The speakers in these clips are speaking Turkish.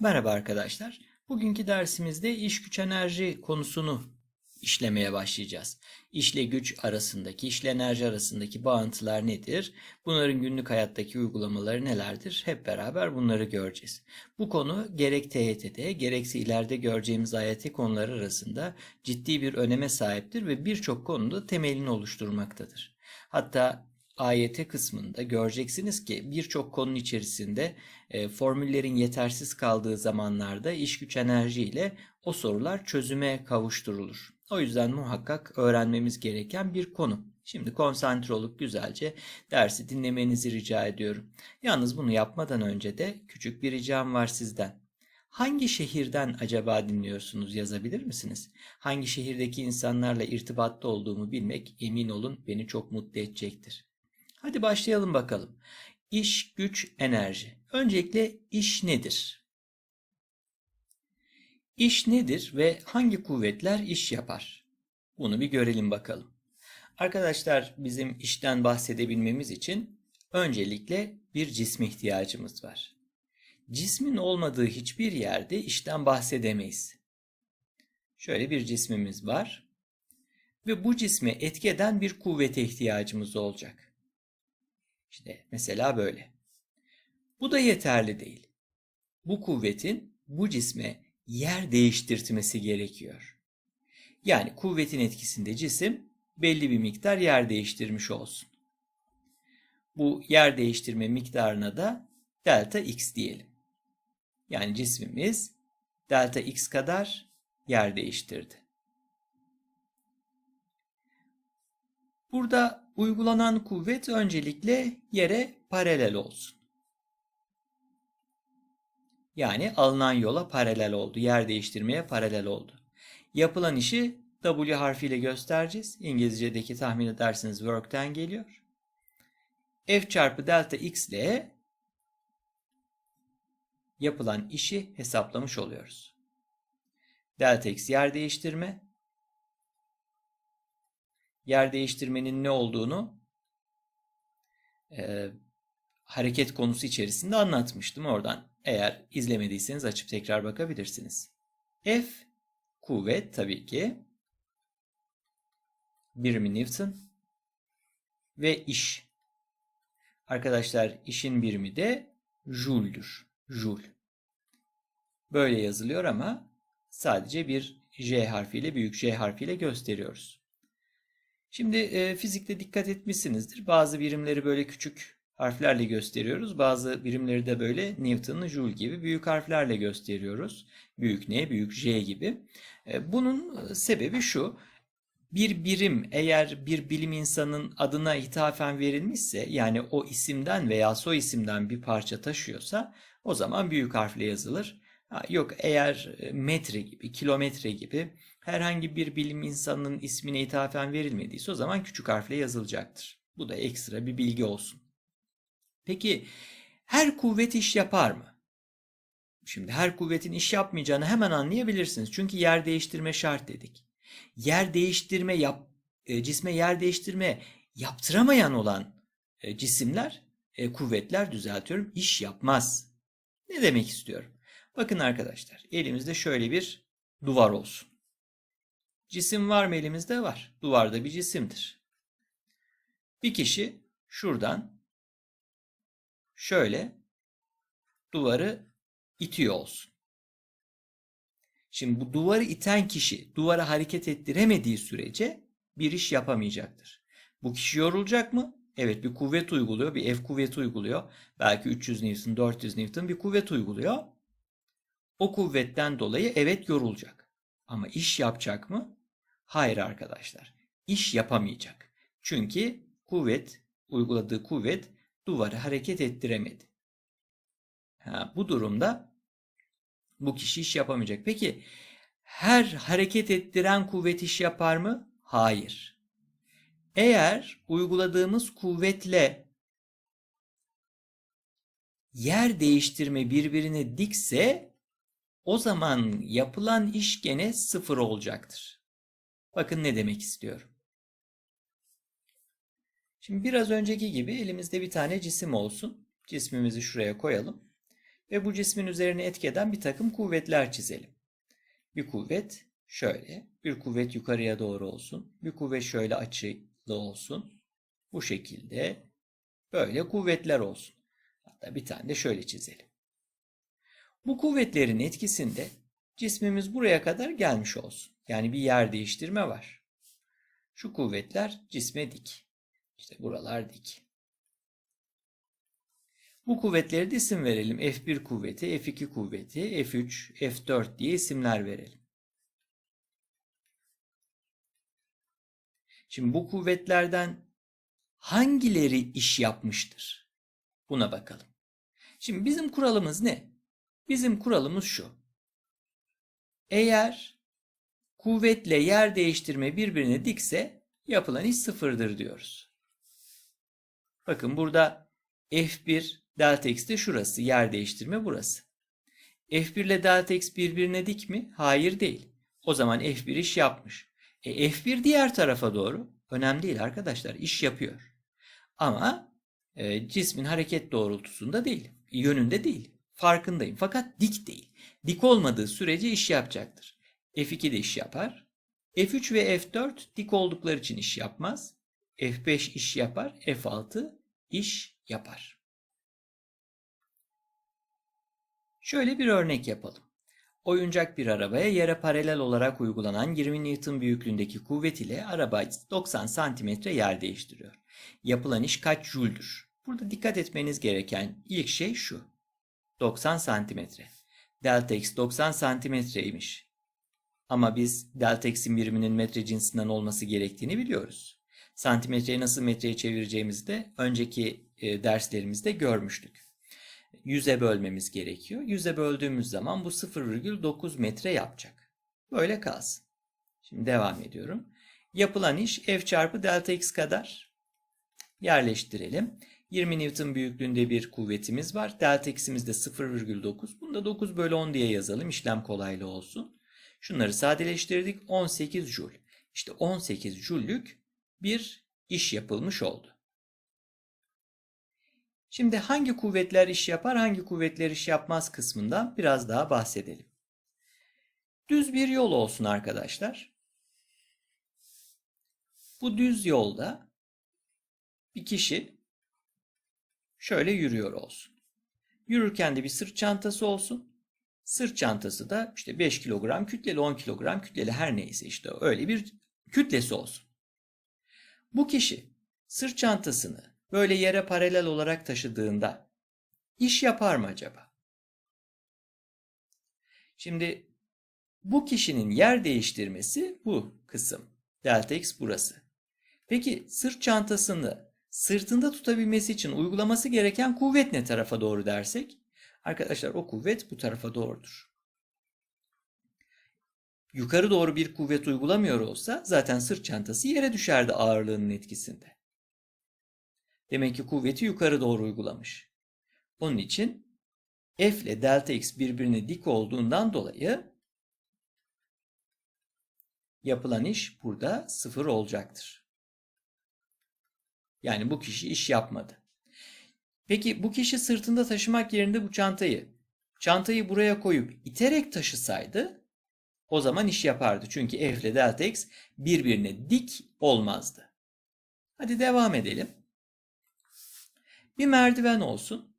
Merhaba arkadaşlar. Bugünkü dersimizde iş güç enerji konusunu işlemeye başlayacağız. İşle güç arasındaki, işle enerji arasındaki bağıntılar nedir? Bunların günlük hayattaki uygulamaları nelerdir? Hep beraber bunları göreceğiz. Bu konu gerek TYT'de gerekse ileride göreceğimiz AYT konuları arasında ciddi bir öneme sahiptir ve birçok konuda temelini oluşturmaktadır. Hatta AYT kısmında göreceksiniz ki birçok konunun içerisinde e, formüllerin yetersiz kaldığı zamanlarda iş güç enerji ile o sorular çözüme kavuşturulur. O yüzden muhakkak öğrenmemiz gereken bir konu. Şimdi konsantre olup güzelce dersi dinlemenizi rica ediyorum. Yalnız bunu yapmadan önce de küçük bir ricam var sizden. Hangi şehirden acaba dinliyorsunuz yazabilir misiniz? Hangi şehirdeki insanlarla irtibatta olduğumu bilmek emin olun beni çok mutlu edecektir. Hadi başlayalım bakalım. İş, güç, enerji. Öncelikle iş nedir? İş nedir ve hangi kuvvetler iş yapar? Bunu bir görelim bakalım. Arkadaşlar bizim işten bahsedebilmemiz için öncelikle bir cisme ihtiyacımız var. Cismin olmadığı hiçbir yerde işten bahsedemeyiz. Şöyle bir cismimiz var ve bu cisme etki eden bir kuvvete ihtiyacımız olacak. İşte mesela böyle. Bu da yeterli değil. Bu kuvvetin bu cisme yer değiştirtmesi gerekiyor. Yani kuvvetin etkisinde cisim belli bir miktar yer değiştirmiş olsun. Bu yer değiştirme miktarına da delta x diyelim. Yani cismimiz delta x kadar yer değiştirdi. Burada uygulanan kuvvet öncelikle yere paralel olsun. Yani alınan yola paralel oldu. Yer değiştirmeye paralel oldu. Yapılan işi W harfiyle göstereceğiz. İngilizce'deki tahmin edersiniz work'ten geliyor. F çarpı delta x ile yapılan işi hesaplamış oluyoruz. Delta x yer değiştirme, yer değiştirmenin ne olduğunu e, hareket konusu içerisinde anlatmıştım. Oradan eğer izlemediyseniz açıp tekrar bakabilirsiniz. F kuvvet tabii ki birimi Newton ve iş. Arkadaşlar işin birimi de joule'dur. Joule. Böyle yazılıyor ama sadece bir J harfiyle büyük J harfiyle gösteriyoruz. Şimdi e, fizikte dikkat etmişsinizdir. Bazı birimleri böyle küçük harflerle gösteriyoruz. Bazı birimleri de böyle Newton, Joule gibi büyük harflerle gösteriyoruz. Büyük N, büyük J gibi. E, bunun sebebi şu. Bir birim eğer bir bilim insanının adına hitafen verilmişse yani o isimden veya soy isimden bir parça taşıyorsa o zaman büyük harfle yazılır. Ha, yok eğer metre gibi, kilometre gibi herhangi bir bilim insanının ismine ithafen verilmediyse o zaman küçük harfle yazılacaktır. Bu da ekstra bir bilgi olsun. Peki her kuvvet iş yapar mı? Şimdi her kuvvetin iş yapmayacağını hemen anlayabilirsiniz. Çünkü yer değiştirme şart dedik. Yer değiştirme yap, e, cisme yer değiştirme yaptıramayan olan e, cisimler, e, kuvvetler düzeltiyorum, iş yapmaz. Ne demek istiyorum? Bakın arkadaşlar, elimizde şöyle bir duvar olsun. Cisim var mı elimizde? Var. Duvarda bir cisimdir. Bir kişi şuradan şöyle duvarı itiyor olsun. Şimdi bu duvarı iten kişi duvarı hareket ettiremediği sürece bir iş yapamayacaktır. Bu kişi yorulacak mı? Evet bir kuvvet uyguluyor, bir F kuvveti uyguluyor. Belki 300 Newton, 400 Newton bir kuvvet uyguluyor. O kuvvetten dolayı evet yorulacak. Ama iş yapacak mı? Hayır arkadaşlar. İş yapamayacak. Çünkü kuvvet, uyguladığı kuvvet duvarı hareket ettiremedi. Ha, bu durumda bu kişi iş yapamayacak. Peki her hareket ettiren kuvvet iş yapar mı? Hayır. Eğer uyguladığımız kuvvetle yer değiştirme birbirine dikse o zaman yapılan iş gene sıfır olacaktır. Bakın ne demek istiyorum. Şimdi biraz önceki gibi elimizde bir tane cisim olsun. Cismimizi şuraya koyalım. ve bu cismin üzerine etki eden bir takım kuvvetler çizelim. Bir kuvvet şöyle, bir kuvvet yukarıya doğru olsun, bir kuvvet şöyle açılı olsun. Bu şekilde böyle kuvvetler olsun. Hatta bir tane de şöyle çizelim. Bu kuvvetlerin etkisinde cismimiz buraya kadar gelmiş olsun. Yani bir yer değiştirme var. Şu kuvvetler cisme dik. İşte buralar dik. Bu kuvvetleri de isim verelim. F1 kuvveti, F2 kuvveti, F3, F4 diye isimler verelim. Şimdi bu kuvvetlerden hangileri iş yapmıştır? Buna bakalım. Şimdi bizim kuralımız ne? Bizim kuralımız şu. Eğer kuvvetle yer değiştirme birbirine dikse yapılan iş sıfırdır diyoruz. Bakın burada F1 delta x de şurası. Yer değiştirme burası. F1 ile delta x birbirine dik mi? Hayır değil. O zaman F1 iş yapmış. E, F1 diğer tarafa doğru. Önemli değil arkadaşlar. iş yapıyor. Ama e, cismin hareket doğrultusunda değil. Yönünde değil. Farkındayım. Fakat dik değil. Dik olmadığı sürece iş yapacaktır. F2 de iş yapar. F3 ve F4 dik oldukları için iş yapmaz. F5 iş yapar. F6 iş yapar. Şöyle bir örnek yapalım. Oyuncak bir arabaya yere paralel olarak uygulanan 20 Newton büyüklüğündeki kuvvet ile araba 90 cm yer değiştiriyor. Yapılan iş kaç jüldür? Burada dikkat etmeniz gereken ilk şey şu. 90 cm. Delta x 90 santimetreymiş. Ama biz delta x'in biriminin metre cinsinden olması gerektiğini biliyoruz. Santimetreyi nasıl metreye çevireceğimizi de önceki e, derslerimizde görmüştük. 100'e bölmemiz gerekiyor. 100'e böldüğümüz zaman bu 0,9 metre yapacak. Böyle kalsın. Şimdi devam ediyorum. Yapılan iş F çarpı delta x kadar. Yerleştirelim. 20 Newton büyüklüğünde bir kuvvetimiz var. Delta x'imiz de 0,9. Bunu da 9 bölü 10 diye yazalım. İşlem kolaylı olsun. Şunları sadeleştirdik. 18 joule. İşte 18 joule'lük bir iş yapılmış oldu. Şimdi hangi kuvvetler iş yapar, hangi kuvvetler iş yapmaz kısmından biraz daha bahsedelim. Düz bir yol olsun arkadaşlar. Bu düz yolda bir kişi şöyle yürüyor olsun. Yürürken de bir sırt çantası olsun. Sırt çantası da işte 5 kilogram kütleli, 10 kilogram kütleli her neyse işte öyle bir kütlesi olsun. Bu kişi sırt çantasını böyle yere paralel olarak taşıdığında iş yapar mı acaba? Şimdi bu kişinin yer değiştirmesi bu kısım. Delta x burası. Peki sırt çantasını sırtında tutabilmesi için uygulaması gereken kuvvet ne tarafa doğru dersek? Arkadaşlar o kuvvet bu tarafa doğrudur. Yukarı doğru bir kuvvet uygulamıyor olsa zaten sırt çantası yere düşerdi ağırlığının etkisinde. Demek ki kuvveti yukarı doğru uygulamış. Onun için F ile delta x birbirine dik olduğundan dolayı yapılan iş burada sıfır olacaktır. Yani bu kişi iş yapmadı. Peki bu kişi sırtında taşımak yerinde bu çantayı, çantayı buraya koyup iterek taşısaydı o zaman iş yapardı. Çünkü F ile delta x birbirine dik olmazdı. Hadi devam edelim. Bir merdiven olsun.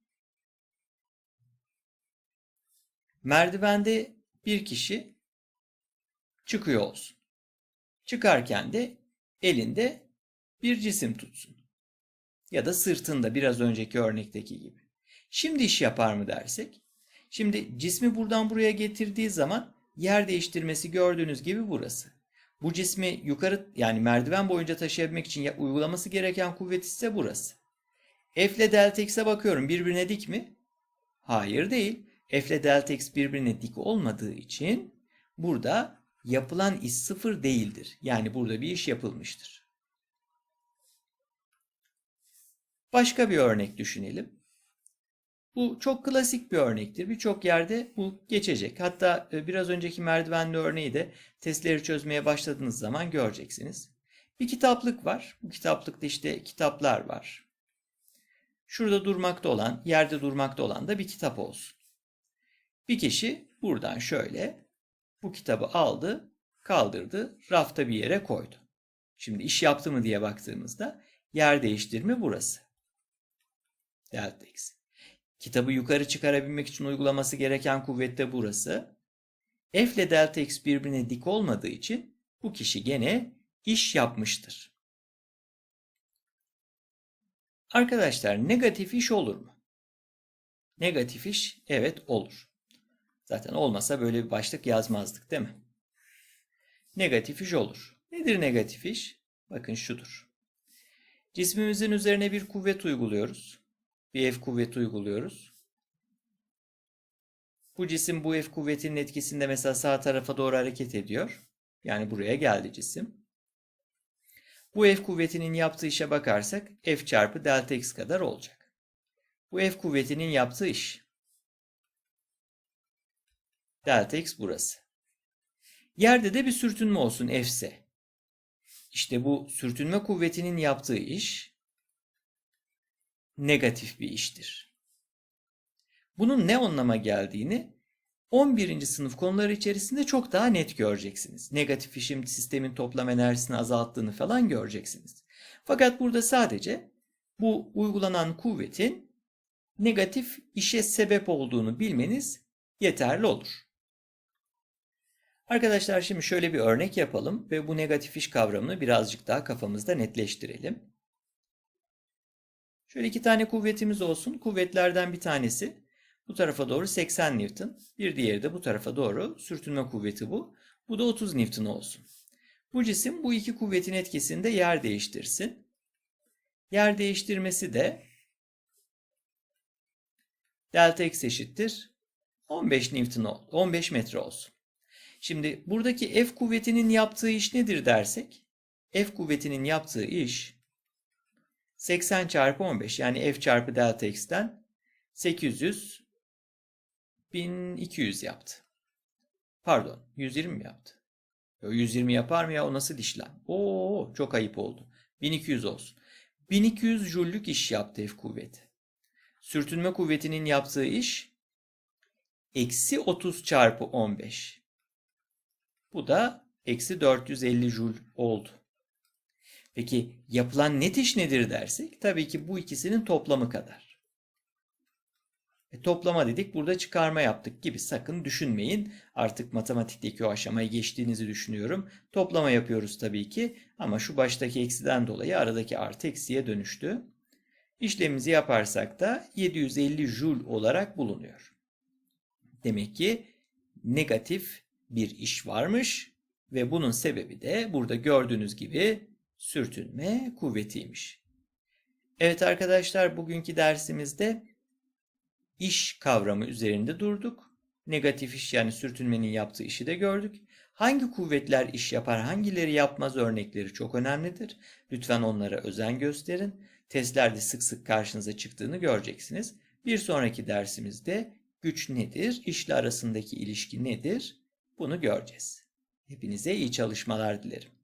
Merdivende bir kişi çıkıyor olsun. Çıkarken de elinde bir cisim tutsun. Ya da sırtında biraz önceki örnekteki gibi. Şimdi iş yapar mı dersek? Şimdi cismi buradan buraya getirdiği zaman yer değiştirmesi gördüğünüz gibi burası. Bu cismi yukarı yani merdiven boyunca taşıyabilmek için uygulaması gereken kuvvet ise burası. F ile delta x'e bakıyorum. Birbirine dik mi? Hayır değil. F ile delta x birbirine dik olmadığı için burada yapılan iş sıfır değildir. Yani burada bir iş yapılmıştır. Başka bir örnek düşünelim. Bu çok klasik bir örnektir. Birçok yerde bu geçecek. Hatta e, biraz önceki merdivenli örneği de testleri çözmeye başladığınız zaman göreceksiniz. Bir kitaplık var. Bu kitaplıkta işte kitaplar var. Şurada durmakta olan, yerde durmakta olan da bir kitap olsun. Bir kişi buradan şöyle bu kitabı aldı, kaldırdı, rafta bir yere koydu. Şimdi iş yaptı mı diye baktığımızda yer değiştirme burası. Delta x. Kitabı yukarı çıkarabilmek için uygulaması gereken kuvvet de burası. F ile delta x birbirine dik olmadığı için bu kişi gene iş yapmıştır. Arkadaşlar negatif iş olur mu? Negatif iş evet olur. Zaten olmasa böyle bir başlık yazmazdık değil mi? Negatif iş olur. Nedir negatif iş? Bakın şudur. Cismimizin üzerine bir kuvvet uyguluyoruz. Bir F kuvveti uyguluyoruz. Bu cisim bu F kuvvetinin etkisinde mesela sağ tarafa doğru hareket ediyor. Yani buraya geldi cisim. Bu F kuvvetinin yaptığı işe bakarsak F çarpı delta x kadar olacak. Bu F kuvvetinin yaptığı iş. Delta x burası. Yerde de bir sürtünme olsun F'se. İşte bu sürtünme kuvvetinin yaptığı iş negatif bir iştir. Bunun ne anlama geldiğini 11. sınıf konuları içerisinde çok daha net göreceksiniz. Negatif işim sistemin toplam enerjisini azalttığını falan göreceksiniz. Fakat burada sadece bu uygulanan kuvvetin negatif işe sebep olduğunu bilmeniz yeterli olur. Arkadaşlar şimdi şöyle bir örnek yapalım ve bu negatif iş kavramını birazcık daha kafamızda netleştirelim. Şöyle iki tane kuvvetimiz olsun. Kuvvetlerden bir tanesi bu tarafa doğru 80 Newton. Bir diğeri de bu tarafa doğru sürtünme kuvveti bu. Bu da 30 Newton olsun. Bu cisim bu iki kuvvetin etkisinde yer değiştirsin. Yer değiştirmesi de delta x eşittir 15 Newton 15 metre olsun. Şimdi buradaki F kuvvetinin yaptığı iş nedir dersek? F kuvvetinin yaptığı iş 80 çarpı 15 yani F çarpı delta x'ten 800 1200 yaptı. Pardon 120 mi yaptı? Yo, 120 yapar mı ya o nasıl işlem? Oo çok ayıp oldu. 1200 olsun. 1200 jüllük iş yaptı F kuvveti. Sürtünme kuvvetinin yaptığı iş eksi 30 çarpı 15. Bu da eksi 450 jül oldu. Peki yapılan net iş nedir dersek? Tabii ki bu ikisinin toplamı kadar. E, toplama dedik burada çıkarma yaptık gibi sakın düşünmeyin. Artık matematikteki o aşamayı geçtiğinizi düşünüyorum. Toplama yapıyoruz tabii ki ama şu baştaki eksiden dolayı aradaki artı eksiye dönüştü. İşlemimizi yaparsak da 750 jül olarak bulunuyor. Demek ki negatif bir iş varmış ve bunun sebebi de burada gördüğünüz gibi sürtünme kuvvetiymiş. Evet arkadaşlar bugünkü dersimizde iş kavramı üzerinde durduk. Negatif iş yani sürtünmenin yaptığı işi de gördük. Hangi kuvvetler iş yapar, hangileri yapmaz örnekleri çok önemlidir. Lütfen onlara özen gösterin. Testlerde sık sık karşınıza çıktığını göreceksiniz. Bir sonraki dersimizde güç nedir, işle arasındaki ilişki nedir bunu göreceğiz. Hepinize iyi çalışmalar dilerim.